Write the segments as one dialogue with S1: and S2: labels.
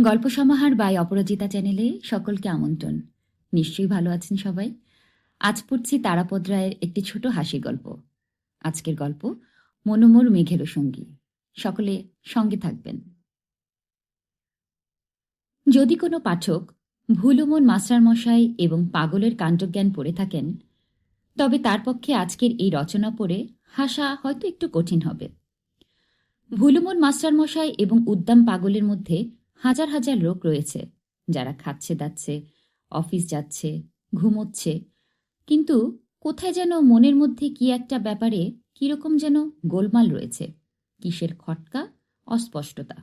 S1: গল্প সমাহার বাই অপরাজিতা চ্যানেলে সকলকে আমন্ত্রণ। নিশ্চয়ই ভালো আছেন সবাই। আজ পড়ছি তারাপদ রায়ের একটি ছোট হাসি গল্প। আজকের গল্প, মনোমোর মেঘেরও সঙ্গী। সকলে সঙ্গে থাকবেন। যদি কোনো পাঠক ভুলুমন মাস্টারমশাই এবং পাগলের কাণ্ডজ্ঞান পড়ে থাকেন, তবে তার পক্ষে আজকের এই রচনা পড়ে হাসা হয়তো একটু কঠিন হবে। ভুলুমন মাস্টারমশাই এবং উদ্দাম পাগলের মধ্যে হাজার হাজার লোক রয়েছে, যারা খাচ্ছে, দাচ্ছে, অফিস যাচ্ছে, ঘুমোচ্ছে। কিন্তু কোথায় যেন মনের মধ্যে কি একটা ব্যাপারে কীরকম যেন গোলমাল রয়েছে, কিসের খটকা, অস্পষ্টতা।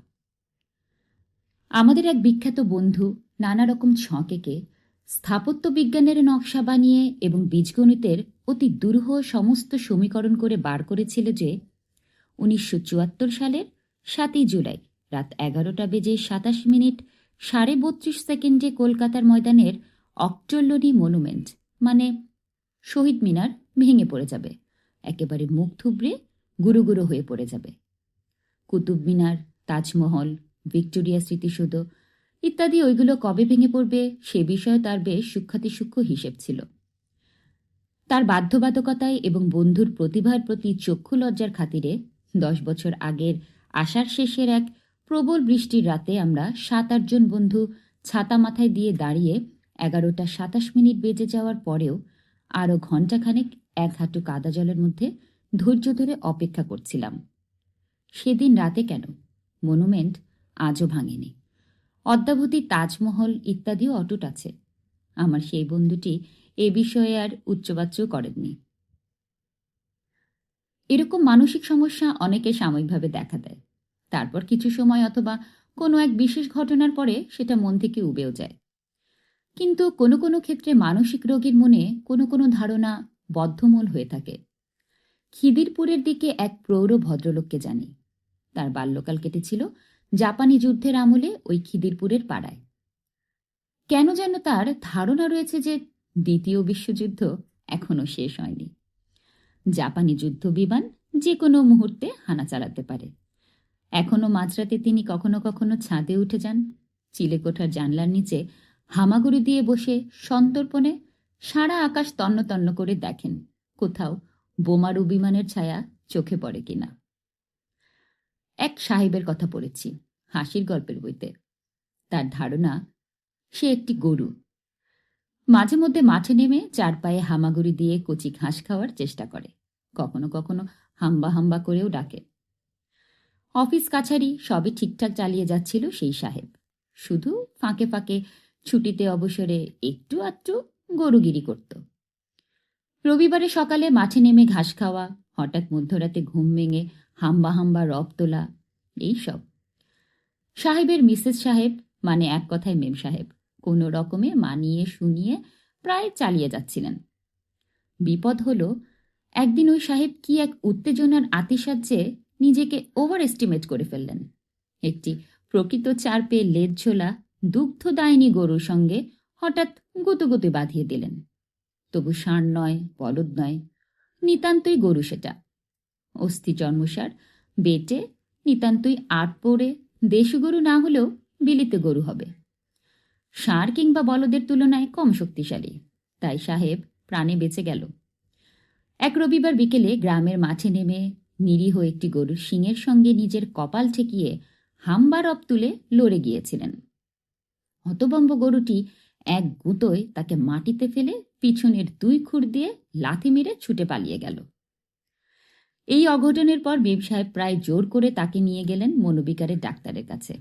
S1: আমাদের এক বিখ্যাত বন্ধু নানা রকম ছকেকে স্থাপত্য বিজ্ঞানের নকশা বানিয়ে এবং বীজগণিতের অতি দুরূহ সমস্ত সমীকরণ করে বার করেছিল যে উনিশশো চুয়াত্তর সালের সাতই জুলাই রাত এগারোটা বেজে সাতাশ মিনিট, সাড়ে বত্রিশ সেকেন্ডে কলকাতার ময়দানের অক্টোলনি মনুমেন্ট মানে শহীদ মিনার ভেঙে পড়ে যাবে। একেবারে মুখ থুবড়ে গুরু গুরু হয়ে পড়ে যাবে। কুতুব মিনার, তাজমহল, ভিক্টোরিয়া স্মৃতিসৌধ ইত্যাদি ওইগুলো কবে ভেঙে পড়বে সে বিষয়ে তার বেশ সূক্ষাতি সূক্ষ্ম হিসেব ছিল। তার বাধ্যবাধকতায় এবং বন্ধুর প্রতিভার প্রতি চক্ষু লজ্জার খাতিরে দশ বছর আগের আষাঢ় শেষের এক প্রবল বৃষ্টির রাতে আমরা সাত আটজন বন্ধু ছাতা মাথায় দিয়ে দাঁড়িয়ে এগারোটা সাতাশ মিনিট বেজে যাওয়ার পরেও আরও ঘণ্টাখানেক এক হাঁটু কাদা জলের মধ্যে ধৈর্য ধরে অপেক্ষা করছিলাম। সেদিন রাতে কেন? মনুমেন্ট আজও ভাঙেনি। অদ্যাবধি তাজমহল ইত্যাদিও অটুট আছে। আমার সেই বন্ধুটি এ বিষয়ে আর উচ্চবাচ্য করেননি। এরকম মানসিক সমস্যা অনেকে সাময়িকভাবে দেখা দেয়। তারপর কিছু সময় অথবা কোনো এক বিশেষ ঘটনার পরে সেটা মন থেকে উবেও যায়। কিন্তু কোনো কোনো ক্ষেত্রে মানসিক রোগীর মনে কোনো কোনো ধারণা বদ্ধমূল হয়ে থাকে। খিদিরপুরের দিকে এক প্রৌঢ় ভদ্রলোককে জানি। তার বাল্যকাল কেটেছিল জাপানি যুদ্ধের আমলে ওই খিদিরপুরের পাড়ায়। কেন যেন তার ধারণা রয়েছে যে দ্বিতীয় বিশ্বযুদ্ধ এখনও শেষ হয়নি। জাপানি যুদ্ধ বিমান যে কোনো মুহূর্তে হানা চালাতে পারে। এখনও মাঝরাতে তিনি কখনো কখনো ছাদে উঠে যান। চিলেকোঠার জানলার নিচে হামাগুড়ি দিয়ে বসে সন্তর্পণে সারা আকাশ তন্ন তন্ন করে দেখেন কোথাও বোমারু বিমানের ছায়া চোখে পড়ে কিনা। এক সাহেবের কথা পড়েছি, হাসির গল্পের বইতে। তার ধারণা, সে একটি গরু। মাঝে মধ্যে মাঠে নেমে চার পায়ে হামাগুড়ি দিয়ে কচি ঘাস খাওয়ার চেষ্টা করে। কখনো কখনো হাম্বা হাম্বা করেও ডাকে। অফিস কাছারি সবই ঠিকঠাক চালিয়ে যাচ্ছিল সেই সাহেব। শুধু ফাঁকে ফাঁকে ছুটিতে অবসরে একটু আধটু গরুগিরি করত। রবিবারে সকালে মাঠে নেমে ঘাস খাওয়া, হঠাৎ মধ্যরাতে ঘুম ভেঙে হাম্বা হাম্বা রব তোলা এইসব সাহেবের মিসেস সাহেব মানে এক কথায় মেম সাহেব, কোনো রকমে মানিয়ে শুনিয়ে প্রায় চালিয়ে যাচ্ছিলেন। বিপদ হলো, একদিন ওই সাহেব কি এক উত্তেজনার আতিসাহ্যে নিজেকে ওভার এস্টিমেট করে ফেললেন। একটি প্রকৃত চার পেয়ে লেজ ঝোলা দুগ্ধদায়িনী গরুর সঙ্গে হঠাৎ গুতুগুতু বাঁধিয়ে দিলেন। তবু ষাঁড় নয়, বলদ নয়, নিতান্তই গরু সেটা। অস্থি জন্মসার, বেটে নিতান্তই আট পড়ে দেশি গরু না হলেও বিলিতে গরু হবে। ষাঁড় কিংবা বলদের তুলনায় কম শক্তিশালী, তাই সাহেব প্রাণে বেঁচে গেল। এক রবিবার বিকেলে গ্রামের মাঠে নেমে নিরীহ একটি গরুর শিঙের সঙ্গে নিজের কপাল ঠেকিয়ে হাম্বারব তুলে লড়ে গিয়েছিলেন। হতবম্ব গরুটি এক গুঁতোয় তাকে মাটিতে ফেলে পিছনের দুই খুর দিয়ে লাথি মেরে ছুটে পালিয়ে গেল। এই অঘটনের পর বেব সাহেব প্রায় জোর করে তাকে নিয়ে গেলেন মনোবিকারের ডাক্তারের কাছে।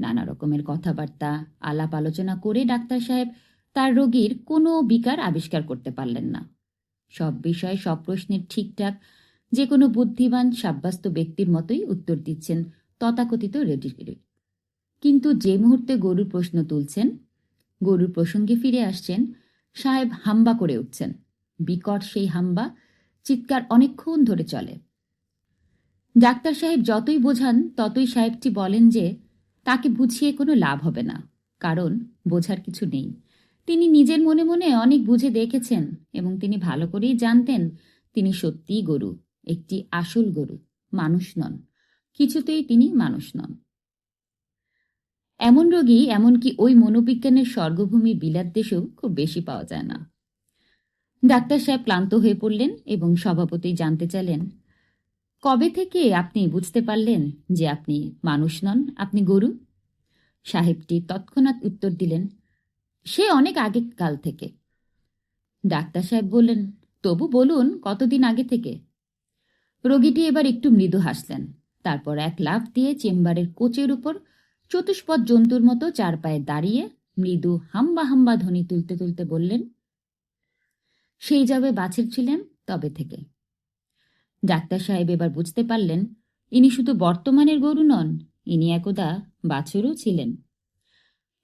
S1: নানা রকমের কথাবার্তা, আলাপ আলোচনা করে ডাক্তার সাহেব তার রোগীর কোনো বিকার আবিষ্কার করতে পারলেন না। সব বিষয়ে সব প্রশ্নের ঠিকঠাক যে কোনো বুদ্ধিমান সাব্যস্ত ব্যক্তির মতোই উত্তর দিচ্ছেন তথাকথিত রেডিগিরি কিন্তু যে মুহূর্তে গরুর প্রশ্ন তুলছেন, গরুর প্রসঙ্গে ফিরে আসছেন, সাহেব হাম্বা করে উঠছেন। বিকট সেই হাম্বা চিৎকার অনেকক্ষণ ধরে চলে। ডাক্তার সাহেব যতই বোঝান, ততই সাহেবটি বলেন যে তাকে বুঝিয়ে কোনো লাভ হবে না, কারণ বোঝার কিছু নেই। তিনি নিজের মনে মনে অনেক বুঝে দেখেছেন এবং তিনি ভালো করেই জানতেন তিনি সত্যিই গরু। একটি আসল গরু, মানুষ নন। কিছুতেই তিনি মানুষ নন। এমন রোগী, এমনকি ওই মনোবিজ্ঞানের স্বর্গভূমি বিলাত দেশেও খুব বেশি পাওয়া যায় না। ডাক্তার সাহেব ক্লান্ত হয়ে পড়লেন এবং সভাপতি জানতে চাইলেন, কবে থেকে আপনি বুঝতে পারলেন যে আপনি মানুষ নন, আপনি গরু? সাহেবটি তৎক্ষণাৎ উত্তর দিলেন, সে অনেক আগে কাল থেকে। ডাক্তার সাহেব বললেন, তবু বলুন কতদিন আগে থেকে? রোগীটি এবার একটু মৃদু হাসলেন। তারপর এক লাফ দিয়ে চেম্বারের কোচের উপর চতুষ্পদ জন্তুর মতো চার পায়ে দাঁড়িয়ে মৃদু হাম্বা হাম্বা ধ্বনি তুলতে তুলতে বললেন, সেই যাবে বাছির ছিলেন তবে থেকে। ডাক্তার সাহেব এবার বুঝতে পারলেন, ইনি শুধু বর্তমানের গরু নন, ইনি একদা বাছুরও ছিলেন।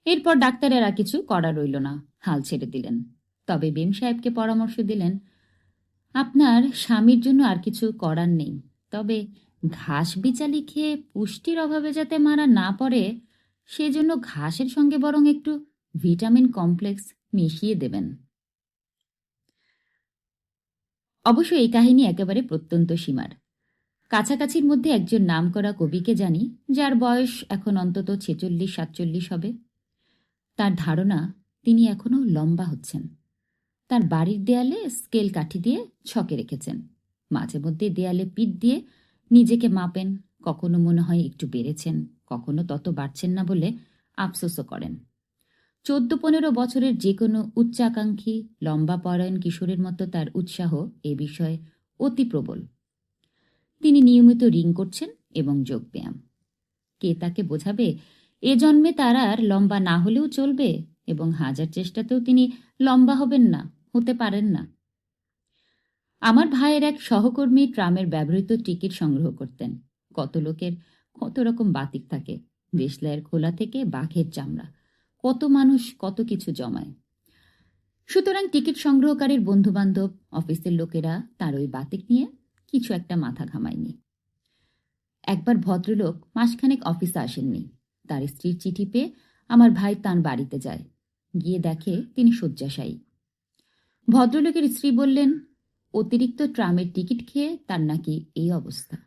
S1: এরপর ডাক্তারেরা কিছু করা রইল না, হাল ছেড়ে দিলেন। তবে বেম সাহেবকে পরামর্শ দিলেন আপনার স্বামীর জন্য আর কিছু করার নেই। তবে ঘাস বিচালি খেয়ে পুষ্টির অভাবে যাতে মারা না পড়ে, সেজন্য ঘাসের সঙ্গে বরং একটু ভিটামিন কমপ্লেক্স মিশিয়ে দেবেন। অবশ্য এই কাহিনী একেবারে প্রত্যন্ত সীমার। কাছাকাছির মধ্যে একজন নামকরা কবিকে জানি, যার বয়স এখন অন্তত ছেচল্লিশ সাতচল্লিশ হবে। তার ধারণা, তিনি এখনও লম্বা হচ্ছেন। তার বাড়ির দেয়ালে স্কেল কাঠি দিয়ে ছকে রেখেছেন। মাঝে মধ্যে দেয়ালে পিঠ দিয়ে নিজেকে মাপেন, কখনো মনে হয় একটু বেড়েছেন, কখনো তত বাড়ছেন না বলে আফসোসও করেন। চোদ্দ পনেরো বছরের যে কোনো উচ্চাকাঙ্ক্ষী, লম্বা পরায়ণ কিশোরের মতো তার উৎসাহ এ বিষয়ে অতি প্রবল। তিনি নিয়মিত রিং করছেন এবং যোগব্যায়াম কে তাকে বোঝাবে? এ জন্মে তার আর লম্বা না হলেও চলবে। এবং হাজার চেষ্টাতেও তিনি লম্বা হবেন না, হতে পারেন না। আমার ভাইয়ের এক সহকর্মী ট্রামের ব্যবহৃত টিকিট সংগ্রহ করতেন। কত লোকের, কত রকম বাতিক থাকে। দেশলাইয়ের খোলা থেকে বাঘের চামড়া। কত মানুষ কত কিছু জমায়। সুতরাং টিকিট সংগ্রহকারীর বন্ধুবান্ধব, অফিসের লোকেরা তার ওই বাতিক নিয়ে কিছু একটা মাথা ঘামায়নি। একবার ভদ্রলোক মাসখানেক অফিসে আসেননি। তার স্ত্রীর চিঠি পেয়ে আমার ভাই তাঁর বাড়িতে যায়। গিয়ে দেখে তিনি শয্যাশায়ী। ভদ্রলোকের স্ত্রী বললেন, অতিরিক্ত ট্রামের টিকিট খেয়ে তার নাকি এই অবস্থা।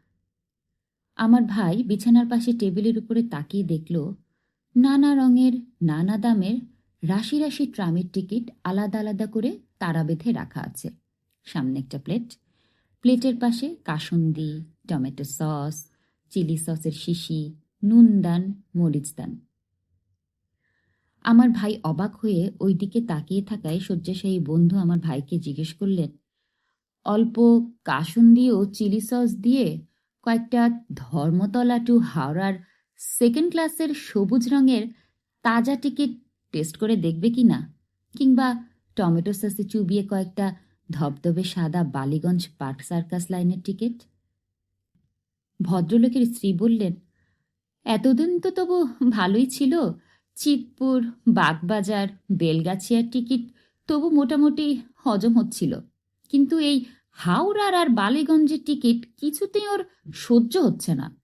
S1: আমার ভাই বিছানার পাশে টেবিলের উপরে তাকিয়ে দেখল, নানা রঙের, নানা দামের, রাশি রাশি ট্রামের টিকিট আলাদা আলাদা করে তারা বেঁধে রাখা আছে। সামনে একটা প্লেট, প্লেটের পাশে কাসুন্দি, টমেটো সস, চিলি সসের শিশি নুনদান মরিচদান আমার ভাই অবাক হয়ে ওই দিকে তাকিয়ে থাকায় শয্যাশায়ী বন্ধু আমার ভাইকে জিজ্ঞেস করলেন, অল্প কাসুন্দি ও চিলি সস দিয়ে কয়েকটা ধর্মতলা টু হাওড়ার সেকেন্ড ক্লাসের সবুজ রঙের তাজা টিকিট টেস্ট করে দেখবে কি না? কিংবা টমেটো সসে চুবিয়ে কয়েকটা ধবধবে সাদা বালিগঞ্জ পার্ক সার্কাস লাইনের টিকিট ভদ্রলোকের স্ত্রী বললেন, এতদিন তো তবু ভালোই ছিল। চিতপুর, বাগবাজার, বেলগাছিয়ার টিকিট তবু মোটামুটি হজম হচ্ছিল। কিন্তু এই হাওড়ার আর বালিগঞ্জের টিকিট কিছুতেই ওর সহ্য হচ্ছে না।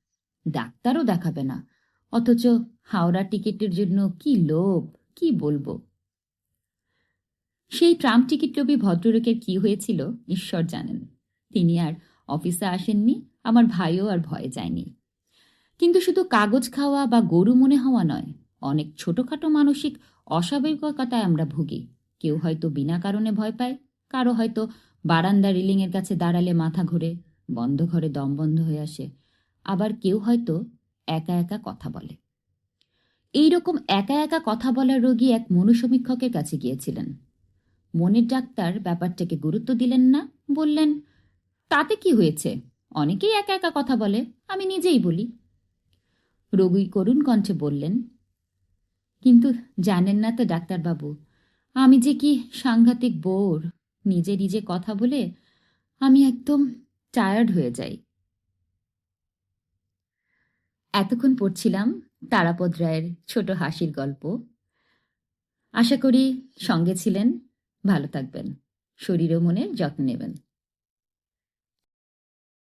S1: ডাক্তারও দেখাবে না। অথচ হাওড়া টিকিটের জন্য কি লোভ, কি বলব? সেই ট্রাম টিকিট লোভী ভদ্রলোকের কি হয়েছিল, ঈশ্বর জানেন। তিনি আর অফিসে আসেননি, আমার ভাইও আর ভয়ে যায়নি। কিন্তু শুধু কাগজ খাওয়া বা গরু মনে হওয়া নয় অনেক ছোটখাটো মানসিক অস্বাভাবিকতায় আমরা ভুগি। কেউ হয়তো বিনা কারণে ভয় পায়, কারও হয়তো বারান্দা রিলিংয়ের কাছে দাঁড়ালে মাথা ঘুরে, বন্ধ ঘরে দম বন্ধ হয়ে আসে, আবার কেউ হয়তো একা একা কথা বলে। এই রকম একা একা কথা বলার রোগী এক মনুসমীক্ষকের কাছে গিয়েছিলেন। মনের ডাক্তার ব্যাপারটাকে গুরুত্ব দিলেন না, বললেন, তাতে কি হয়েছে? অনেকেই একা একা কথা বলে, আমি নিজেই বলি। রোগী করুণ কণ্ঠে বললেন কিন্তু জানেন না তো ডাক্তারবাবু, আমি যে কি সাংঘাতিক বোর, নিজে নিজে কথা বলে আমি একদম টায়ার্ড হয়ে যাই। এতক্ষণ পড়ছিলাম তারাপদ রায়ের ছোট হাসির গল্প। আশা করি সঙ্গে ছিলেন, ভালো থাকবেন, শরীর ও মনের যত্ন নেবেন।